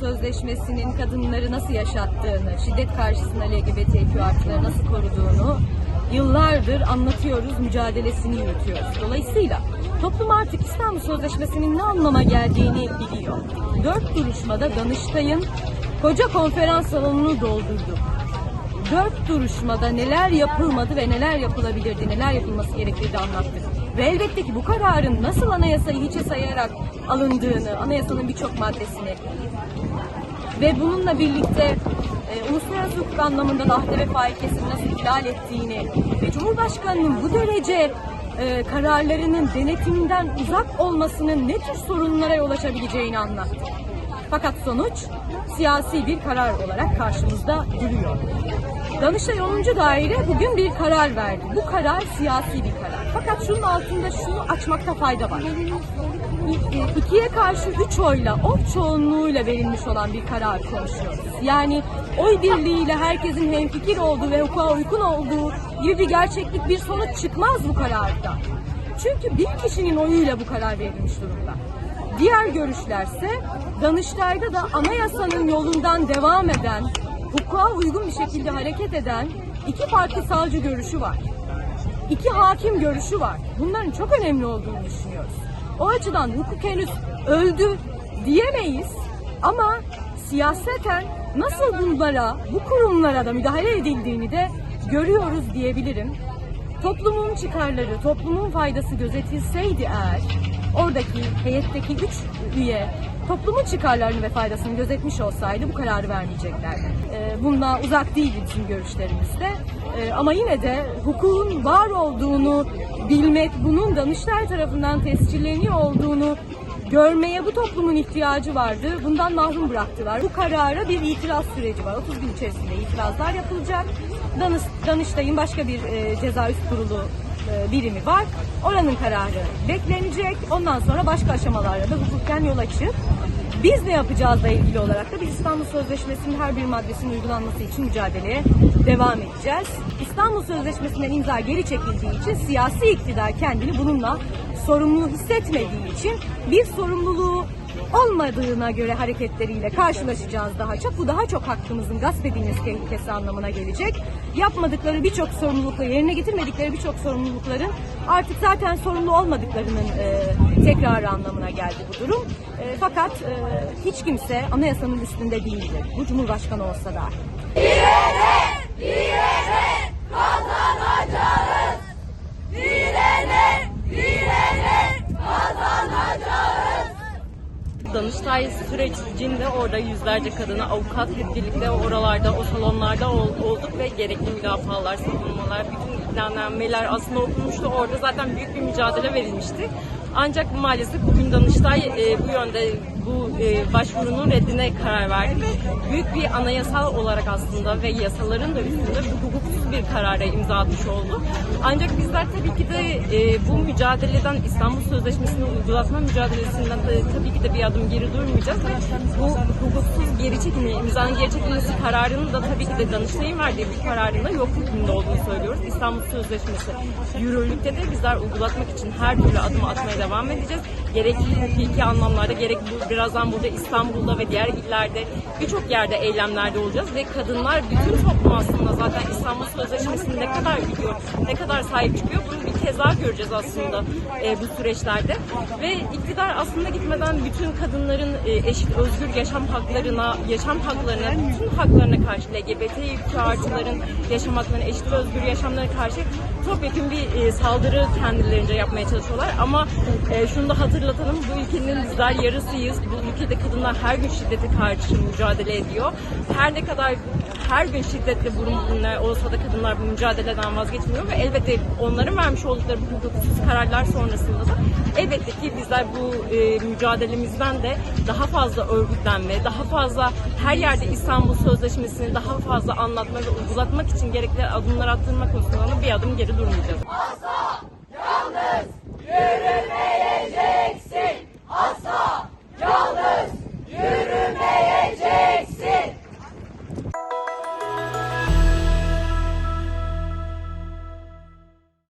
Sözleşmesi'nin kadınları nasıl yaşattığını, şiddet karşısında LGBTQ artıları nasıl koruduğunu yıllardır anlatıyoruz, mücadelesini yürütüyoruz. Dolayısıyla toplum artık İstanbul Sözleşmesi'nin ne anlama geldiğini biliyor. Dört duruşmada Danıştay'ın koca konferans salonunu doldurdu. Dört duruşmada neler yapılmadı ve neler yapılabilirdi, neler yapılması gerektiğini de anlattık. Ve elbette ki bu kararın nasıl anayasayı hiçe sayarak alındığını, anayasanın birçok maddesini ve bununla birlikte e, uluslararası hukuk anlamında da ahde vefa ilkesini nasıl ihlal ettiğini ve Cumhurbaşkanı'nın bu derece e, kararlarının denetiminden uzak olmasının ne tür sorunlara yol açabileceğini anlattı. Fakat sonuç siyasi bir karar olarak karşımızda duruyor. Danıştay 10. Daire bugün bir karar verdi. Bu karar siyasi bir karar. Fakat şunun altında şunu açmakta fayda var. İkiye karşı üç oyla, oy çoğunluğuyla verilmiş olan bir karar konuşuyoruz. Yani oy birliğiyle herkesin hemfikir olduğu ve hukuka uygun olduğu gibi bir gerçeklik bir sonuç çıkmaz bu kararda. Çünkü bir kişinin oyuyla bu karar verilmiş durumda. Diğer görüşlerse Danıştay'da da anayasanın yolundan devam eden, hukuka uygun bir şekilde hareket eden iki farklı savcı görüşü var. İki hakim görüşü var. Bunların çok önemli olduğunu düşünüyoruz. O açıdan hukuk henüz öldü diyemeyiz ama siyaseten nasıl bunlara, bu kurumlara da müdahale edildiğini de görüyoruz diyebilirim. Toplumun çıkarları, toplumun faydası gözetilseydi eğer oradaki heyetteki üç üye toplumun çıkarlarını ve faydasını gözetmiş olsaydı bu kararı vermeyeceklerdi. Ee, bununla uzak değil bizim görüşlerimizde. Ee, ama yine de hukukun var olduğunu bilmek, bunun Danıştay tarafından tescilleniyor olduğunu görmeye bu toplumun ihtiyacı vardı. Bundan mahrum bıraktılar. Bu karara bir itiraz süreci var. 30 gün içerisinde itirazlar yapılacak. Danış, Danıştay'ın başka bir e, ceza üst kurulu e, birimi var. Oranın kararı beklenecek. Ondan sonra başka aşamalarla da hukuken yol açıp biz ne yapacağızla ilgili olarak da biz İstanbul Sözleşmesi'nin her bir maddesinin uygulanması için mücadeleye devam edeceğiz. İstanbul Sözleşmesi'nden imza geri çekildiği için siyasi iktidar kendini bununla sorumlu hissetmediği için bir sorumluluğu olmadığına göre hareketleriyle karşılaşacağız daha çok. Bu daha çok hakkımızın gasp edilmesi tehlikesi anlamına gelecek. Yapmadıkları birçok sorumlulukları, yerine getirmedikleri birçok sorumlulukların artık zaten sorumlu olmadıklarının e, tekrarı anlamına geldi bu durum. E, fakat e, hiç kimse anayasanın üstünde değildir. Bu Cumhurbaşkanı olsa da. Danıştay sürecinde orada yüzlerce kadını avukat hep birlikte oralarda, o salonlarda ol- olduk ve gerekli müdafalar, savunmalar, bütün iddiannameler aslında okunmuştu. Orada zaten büyük bir mücadele verilmişti. Ancak maalesef bugün Danıştay e, bu yönde bu e, başvurunun reddine karar verdi ve büyük bir anayasal olarak aslında ve yasaların da üstünde bu hukuksuz bir karara imza atmış oldu. Ancak bizler tabii ki de e, bu mücadeleden İstanbul Sözleşmesi'ni uygulatma mücadelesinden de tabii ki de bir adım geri durmayacağız ve bu hukuksuz geri çekilme, imzanın geri çekilmesi kararının da tabii ki de Danıştay'ın verdiği bir kararında yok hükmünde olduğunu söylüyoruz. İstanbul Sözleşmesi yürürlükte de bizler uygulatmak için her türlü adım atmaya devam edeceğiz. Gerek hukuki anlamlarda gerek bu, birazdan burada İstanbul'da ve diğer illerde birçok yerde eylemlerde olacağız ve kadınlar bütün toplum aslında zaten İstanbul Sözleşmesi'ni ne kadar biliyor, ne kadar sahip çıkıyor bunu bir kez daha göreceğiz aslında e, bu süreçlerde. Ve iktidar aslında gitmeden bütün kadınların e, eşit özgür yaşam haklarına, yaşam haklarına, bütün haklarına karşı LGBT artıların yaşam haklarına, eşit ve özgür yaşamlarına karşı topyekun bir e, saldırı kendilerince yapmaya çalışıyorlar. Ama e, şunu da hatırlatalım, bu ülkenin bizler yarısıyız. Bu ülkede kadınlar her gün şiddete karşı mücadele ediyor. Her ne kadar her gün şiddetle burun buruna olsa da kadınlar bu mücadeleden vazgeçmiyor ve elbette onların vermiş oldukları bu hukuksuz kararlar sonrasında da elbette ki bizler bu e, mücadelemizden de daha fazla örgütlenme, daha fazla her yerde İstanbul Sözleşmesi'ni daha fazla anlatma ve uygulatmak için gerekli adımlar attırma konusunda da bir adım geri durmayacağız. Yürüme